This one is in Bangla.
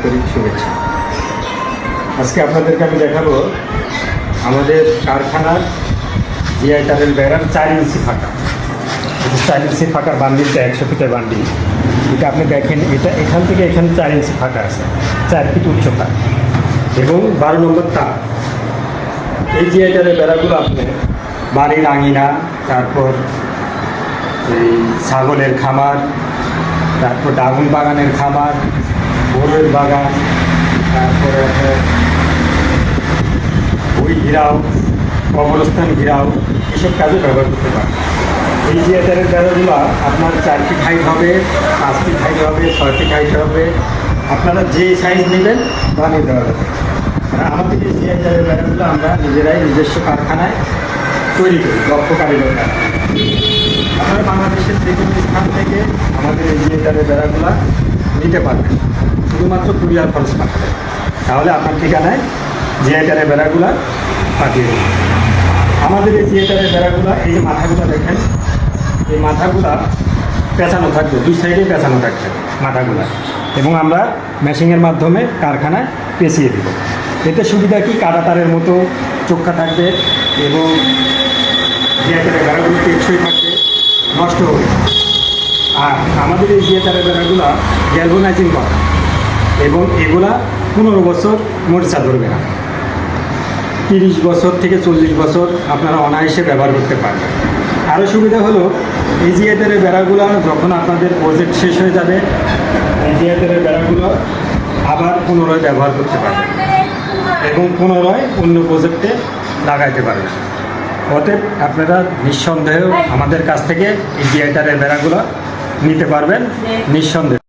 আন্তরিক শুভেচ্ছা। আজকে আপনাদেরকে আমি দেখাবো আমাদের কারখানার জিআই তারের বেড়ার চার ইঞ্চি ফাঁকা। চার ইঞ্চি ফাঁকার বান্ডিলটা একশো ফিটের বান্ডিল। এটা আপনি দেখেন, এটা এখান থেকে এখানে চার ইঞ্চি ফাঁকা আছে, চার ফিট উচ্চতা এবং বারো নম্বর তার। এই জিআই তারের বেড়াগুলো আপনি বাড়ির আঙিনা, তারপর এই ছাগলের খামার, তারপর ডাগুন বাগানের খামার বড়ের বাগান, তারপরে আপনার বই ঘিরাও, কবরস্থান ঘিরাও, এসব কাজে ব্যবহার করতে পারেন। এই যে এটারের বেড়াগুলো আপনার চারটি হাইট হবে পাঁচ ফিট হাইট হবে ছয় ফিট হাইট হবে, আপনারা যে সাইজ নেবেন বানিয়ে দেওয়া যাবে আর আমাদের এই যে এটারের বেড়াগুলো আমরা নিজেরাই নিজস্ব কারখানায় তৈরি করি দক্ষ কারিগর আপনারা বাংলাদেশের যে কোনো স্থান থেকে আমাদের এই জিএটারের বেড়াগুলা নিতে পারবেন শুধুমাত্র কুরিয়ার খরচ পাঠাবেন তাহলে আপনার ঠিকানায় জিএটারের বেড়াগুলা পাঠিয়ে দেবেন আমাদের এই জিএটারের বেড়াগুলা এই যে মাথাগুলো দেখেন, এই মাথাগুলা পেঁচানো থাকবে, দুই সাইডে পেঁচানো থাকবে মাথাগুলা। এবং আমরা মেশিনের মাধ্যমে কারখানায় পেঁচিয়ে দেব। এতে সুবিধা কি? কাটা তারের মতো চোখা থাকবে এবং জিয়াটারের বেড়াগুলো টেকসই থাকবে, নষ্ট হবে। আর আমাদের এই জিয়াটারের বেড়াগুলো গ্যালভোনাইজিং করা। এবং এগুলা পনেরো বছর মরিচা ধরবে না। তিরিশ বছর থেকে চল্লিশ বছর আপনারা অনায়াসে ব্যবহার করতে পারবেন। আরও সুবিধা হলো জিয়াটারের বেড়াগুলো যখন আপনাদের প্রজেক্ট শেষ হয়ে যাবে জিয়াটারের বেড়াগুলো আবার পুনরায় ব্যবহার করতে পারবেন এবং পুনরায় অন্য প্রজেক্টে লাগাইতে পারবেন। অতএব আপনারা নিঃসন্দেহে আমাদের কাছ থেকে এই জিআইটারের বেড়াগুলো নিতে পারবেন নিঃসন্দেহে।